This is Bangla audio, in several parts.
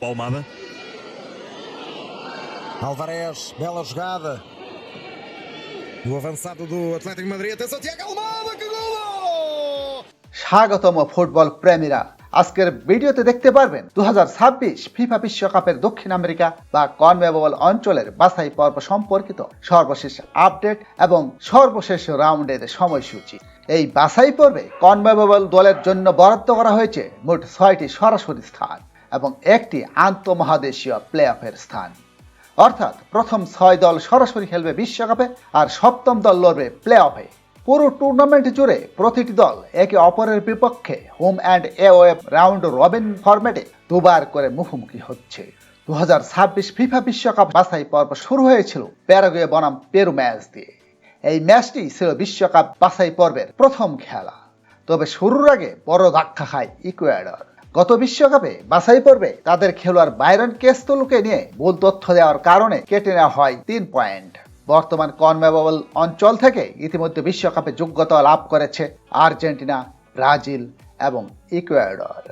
Palmada. Alvarez, bela jogada. O avançado do Atlético de Madrid. Atenção, Tiago Almada, que golo! স্বাগতম ফুটবল প্রেমীরা আজকের ভিডিওতে দেখতে পারবেন দু ফিফা বিশ্বকাপের দক্ষিণ আমেরিকা বা কনমেবল অঞ্চলের বাছাই পর্ব সম্পর্কিত সর্বশেষ আপডেট এবং সর্বশেষ রাউন্ডের সময়সূচি এই বাছাই পর্বে কনমেবল দলের জন্য বরাদ্দ করা হয়েছে মোট ছয়টি সরাসরি স্থান এবং একটি আন্তঃমহাদেশীয় প্লে অফের স্থান। অর্থাৎ প্রথম ছয় দল সরাসরি খেলবে বিশ্বকাপে আর সপ্তম দল লড়বে প্লে অফে পুরো টুর্নামেন্ট জুড়ে প্রতিটি দল একে অপরের বিপক্ষে home and away round robin ফরম্যাটে দুবার করে মুখোমুখি হচ্ছে। দু হাজার ছাব্বিশ ফিফা বিশ্বকাপ বাছাই পর্ব শুরু হয়েছিল প্যারাগুয়ে বনাম পেরু ম্যাচ দিয়ে। এই ম্যাচটি ছিল বিশ্বকাপ বাছাই পর্বের প্রথম খেলা। তবে শুরুর আগে বড় ধাক্কা খায় ইকুয়েডর। গত বিশ্বকাপে বাছাই পর্বে তাদের খেলোয়াড় বাইরন কেস্তলুকে নিয়ে ভুল তথ্য দেওয়ার কারণে কেটে নেওয়া হয় তিন পয়েন্ট। বর্তমান কনমেবল অঞ্চল থেকে ইতিমধ্যে বিশ্বকাপে যোগ্যতা লাভ করেছে আর্জেন্টিনা, ব্রাজিল এবং ইকুয়েডর।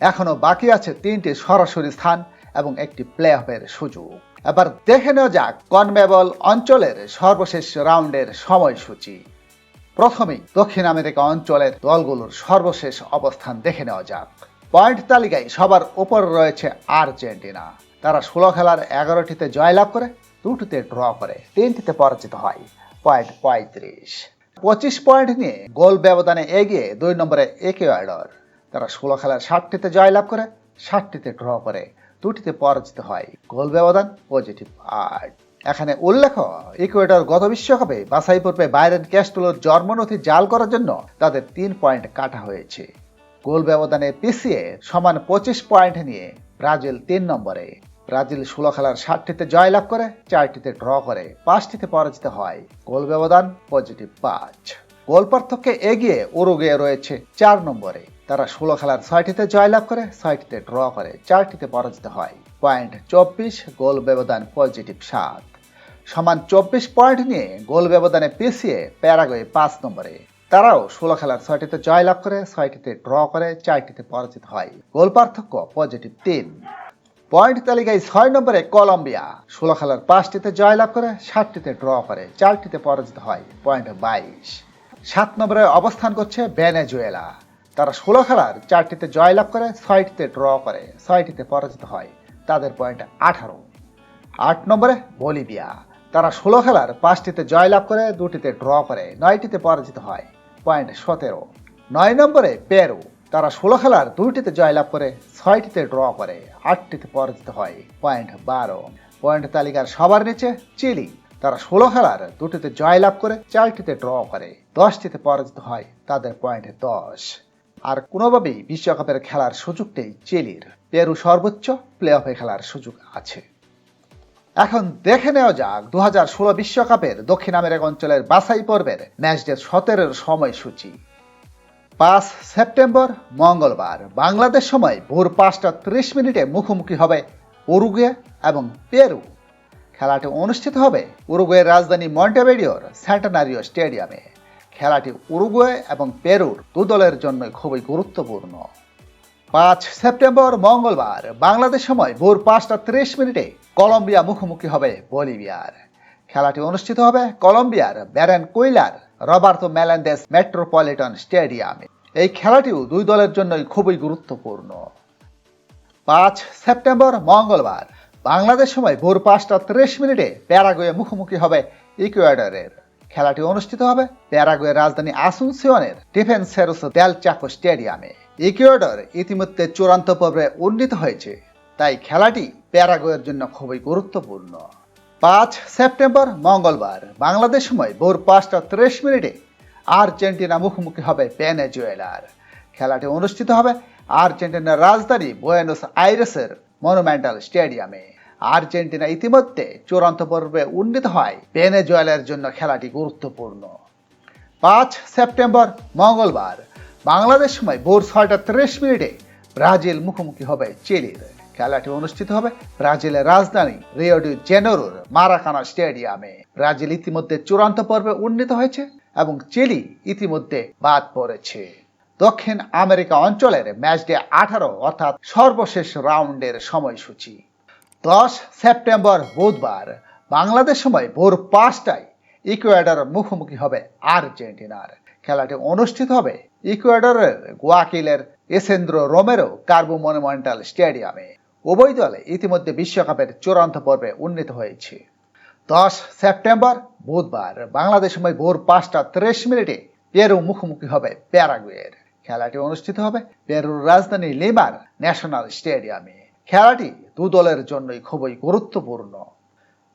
এখনও বাকি আছে তিনটি সরাসরি স্থান এবং একটি প্লে অফের সুযোগ। এবার দেখে নেওয়া যাক কনমেবল অঞ্চলের সর্বশেষ রাউন্ডের সময়সূচি। প্রথমেই দক্ষিণ আমেরিকা অঞ্চলের দলগুলোর সর্বশেষ অবস্থান দেখে নেওয়া যাক। পয়েন্ট তালিকায় সবার ওপর রয়েছে আর্জেন্টিনা। তারা ষোলো খেলার এগারোটিতে জয়লাভ করে, দুটিতে ড্র করে, তিনটিতে পরাজিত হয়। পয়েন্ট পঁয়ত্রিশ। পঁচিশ পয়েন্ট নিয়ে গোল ব্যবধানে এগিয়ে দুই নম্বরে একুয়াডর তারা ষোলো খেলার ষাটটিতে জয়লাভ করে ষাটটিতে ড্র করে, দুটিতে পরাজিত হয়। গোল ব্যবধান পজিটিভ আট। এখানে উল্লেখ, ইকুয়েডর গত বিশ্বকাপে বাছাই পর্বে বাইরেন ক্যাস্টলোর জন্মনথি জাল করার জন্য তাদের তিন পয়েন্ট কাটা হয়েছে। গোল ব্যবধানে পিছিয়ে সমান পঁচিশ পয়েন্ট নিয়ে ব্রাজিল তিন নম্বরে। ব্রাজিল ষোলো খেলার ষাটটিতে জয়লাভ করে, চারটিতে ড্র করে, পাঁচটিতে পরাজিত হয়। গোল ব্যবধান পজিটিভ পাঁচ। গোল পার্থক্যে এগিয়ে উরুগুয়ে রয়েছে চার নম্বরে। তারা ষোলো খেলার ছয়টিতে জয়লাভ করে, ছয়টিতে ড্র করে, চারটিতে পরাজিত হয়। পয়েন্ট চব্বিশ, গোল ব্যবধান পজিটিভ সাত। সমান চব্বিশ পয়েন্ট নিয়ে গোল ব্যবধানে পিছিয়ে প্যারাগুয়ে পাঁচ নম্বরে। তারাও ষোলো খেলার ছয়টিতে জয়লাভ করে, ছয়টিতে ড্র করে, চারটিতে পরাজিত হয়। গোল পার্থক্য পজিটিভ তিন। পয়েন্ট তালিকায় ছয় নম্বরে কলম্বিয়া। ষোলো খেলার পাঁচটিতে জয়লাভ করে, সাতটিতে ড্র করে, চারটিতে পরাজিত হয় পয়েন্ট বাইশ। সাত নম্বরে অবস্থান করছে ভেনেজুয়েলা। তারা ষোলো খেলার চারটিতে জয়লাভ করে, ছয়টিতে ড্র করে, ছয়টিতে পরাজিত হয়, তাদের পয়েন্ট আঠারো। আট নম্বরে বলিভিয়া। তারা ষোলো খেলার পাঁচটিতে জয়লাভ করে, দুটিতে ড্র করে, নয়টিতে পরাজিত হয় পয়েন্ট সতেরো। নয় নম্বরে পেরু। তারা ষোলো খেলার দুইটিতে জয়লাভ করে ছয়টিতে ড্র করে, আটটিতে পরাজিত হয় পয়েন্ট বারো। পয়েন্ট তালিকার সবার নিচে চিলি। তারা ষোলো খেলার দুটিতে জয়লাভ করে, চারটিতে ড্র করে, দশটিতে পরাজিত হয় তাদের পয়েন্ট দশ। আর কোনোভাবেই বিশ্বকাপের খেলার সুযোগ নেই চিলির। পেরু সর্বোচ্চ প্লে অফে খেলার সুযোগ আছে। এখন দেখে নেওয়া যাক দু বিশ্বকাপের দক্ষিণ আমেরিকা অঞ্চলের বাছাই পর্বের ম্যাচডে সতেরোর সময়সূচি। পাঁচ সেপ্টেম্বর, মঙ্গলবার, বাংলাদেশ সময় ভোর পাঁচটা ত্রিশ মিনিটে মুখোমুখি হবে উরুগুয়ে এবং পেরু। খেলাটি অনুষ্ঠিত হবে উরুগুয়ের রাজধানী মন্টেভেডিওর সেন্টানারিও স্টেডিয়ামে। খেলাটি উরুগুয়ে এবং পেরুর দু দলের জন্য খুবই গুরুত্বপূর্ণ। পাঁচ সেপ্টেম্বর মঙ্গলবার, বাংলাদেশ সময় ভোর পাঁচটা ত্রিশ মিনিটে কলম্বিয়া মুখোমুখি হবে বলিভিয়ার। খেলাটি অনুষ্ঠিত হবে কলম্বিয়ার ব্যারেন কুইলার, রবার্তো মেলান্দেস মেট্রোপলিটন স্টেডিয়ামে। এই খেলাটিও দুই দলের জন্যই খুবই গুরুত্বপূর্ণ। পাঁচ সেপ্টেম্বর মঙ্গলবার, বাংলাদেশ সময় ভোর পাঁচটা ত্রিশ মিনিটে প্যারাগুয়ে মুখোমুখি হবে ইকুয়েডরের। খেলাটি অনুষ্ঠিত হবে প্যারাগুয়ের রাজধানী আসুনসিয়নের ডিফেন্স সেরোস দেল চাকো স্টেডিয়ামে। ইকুয়েডর ইতিমধ্যে চূড়ান্ত পর্বে উন্নীত হয়েছে, তাই খেলাটি প্যারাগুয়ের জন্য খুবই গুরুত্বপূর্ণ। পাঁচ সেপ্টেম্বর, মঙ্গলবার, বাংলাদেশ সময় ভোর পাঁচটা ত্রিশ মিনিটে আর্জেন্টিনা মুখোমুখি হবে ভেনেজুয়েলার। খেলাটি অনুষ্ঠিত হবে আর্জেন্টিনার রাজধানী বুয়েনোস আইরেসের মনুমেন্টাল স্টেডিয়ামে। আর্জেন্টিনা ইতিমধ্যে চূড়ান্ত পর্বে উন্নীত হয় ভেনেজুয়েলার জন্য খেলাটি গুরুত্বপূর্ণ। পাঁচ সেপ্টেম্বর, মঙ্গলবার বাংলাদেশ সময় ভোর ছয়টা ত্রিশ মিনিটে ব্রাজিল মুখোমুখি হবে চিলির খেলাটি অনুষ্ঠিত হবে ব্রাজিলের রাজধানী রিও ডি জেনেরোর মারাকানা স্টেডিয়ামে। ব্রাজিল ইতিমধ্যে চূড়ান্ত পর্বে উন্নীত হয়েছে এবং চিলি ইতিমধ্যে বাদ পড়েছে। দক্ষিণ আমেরিকা অঞ্চলের ম্যাচ ডে আঠারো অর্থাৎ সর্বশেষ রাউন্ডের সময়সূচি। দশ সেপ্টেম্বর বুধবার বাংলাদেশ সময় ভোর পাঁচটায় ইকুয়েডর মুখোমুখি হবে আর্জেন্টিনার। খেলাটি অনুষ্ঠিত হবে ইকুয়েডরের গোয়াকিলের এসেন্দ্র রোমেরো কার্বো মনুমেন্টাল স্টেডিয়ামে। উভয় দলে ইতিমধ্যে বিশ্বকাপের চূড়ান্ত পর্বে উন্নীত হয়েছে। দশ সেপ্টেম্বর বুধবার বাংলাদেশ সময় ভোর পাঁচটা ত্রিশ মিনিটে পেরু মুখোমুখি হবে প্যারাগুয়ের। খেলাটি অনুষ্ঠিত হবে পেরুর রাজধানী লিমার ন্যাশনাল স্টেডিয়ামে। খেলাটি দু দলের জন্যই খুবই গুরুত্বপূর্ণ।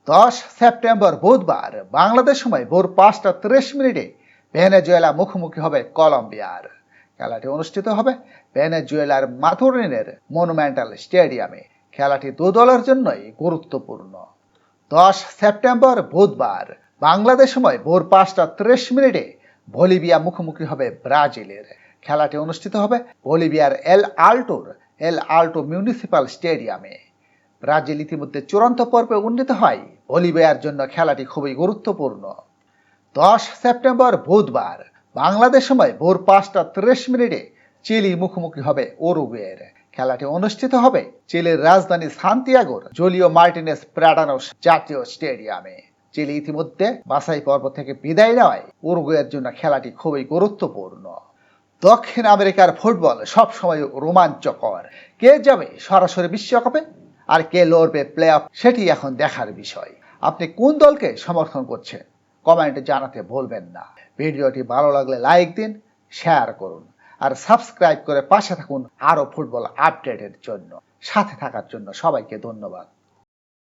দশ সেপ্টেম্বর বুধবার বাংলাদেশ সময় ভোর পাঁচটা ত্রিশ মিনিটে ভেনেজুয়েলা মুখোমুখি হবে কলম্বিয়ার। খেলাটি অনুষ্ঠিত হবে ভেনেজুয়েলার মাথুরিনের মনুমেন্টাল স্টেডিয়ামে। খেলাটি দু দলের জন্যই গুরুত্বপূর্ণ। দশ সেপ্টেম্বর বুধবার বাংলাদেশ সময় ভোর পাঁচটা ত্রিশ মিনিটে বলিভিয়া মুখোমুখি হবে ব্রাজিলের। খেলাটি অনুষ্ঠিত হবে বলিভিয়ার এল আল্টোর, এল আল্টো মিউনিসিপাল স্টেডিয়ামে। ব্রাজিল ইতিমধ্যে চূড়ান্ত পর্বে উন্নীত হয়। বলিভিয়ার জন্য খেলাটি খুবই গুরুত্বপূর্ণ। দশ সেপ্টেম্বর বুধবার, বাংলাদেশ সময় ভোর পাঁচটা ত্রিশ মিনিটে চিলি মুখোমুখি হবে ওরুগুয়ের খেলাটি অনুষ্ঠিত হবে চিলির রাজধানী সান্তিয়াগোর জোলিও মার্টিনেস প্রাডানোস জাতীয় স্টেডিয়ামে। চিলি ইতিমধ্যে বাছাই পর্ব থেকে বিদায় নেওয়ায় উরুগুয়ের জন্য খেলাটি খুবই গুরুত্বপূর্ণ। দক্ষিণ আমেরিকার ফুটবল সবসময় রোমাঞ্চকর। কে যাবে সরাসরি বিশ্বকাপে আর কে লড়বে প্লে অফ সেটি এখন দেখার বিষয়। আপনি কোন দলকে সমর্থন করছেন? কমেন্টে জানাতে ভুলবেন না। ভিডিওটি ভালো লাগলে লাইক দিন শেয়ার করুন আর সাবস্ক্রাইব করে পাশে থাকুন আরও ফুটবল আপডেটের জন্য। সাথে থাকার জন্য সবাইকে ধন্যবাদ।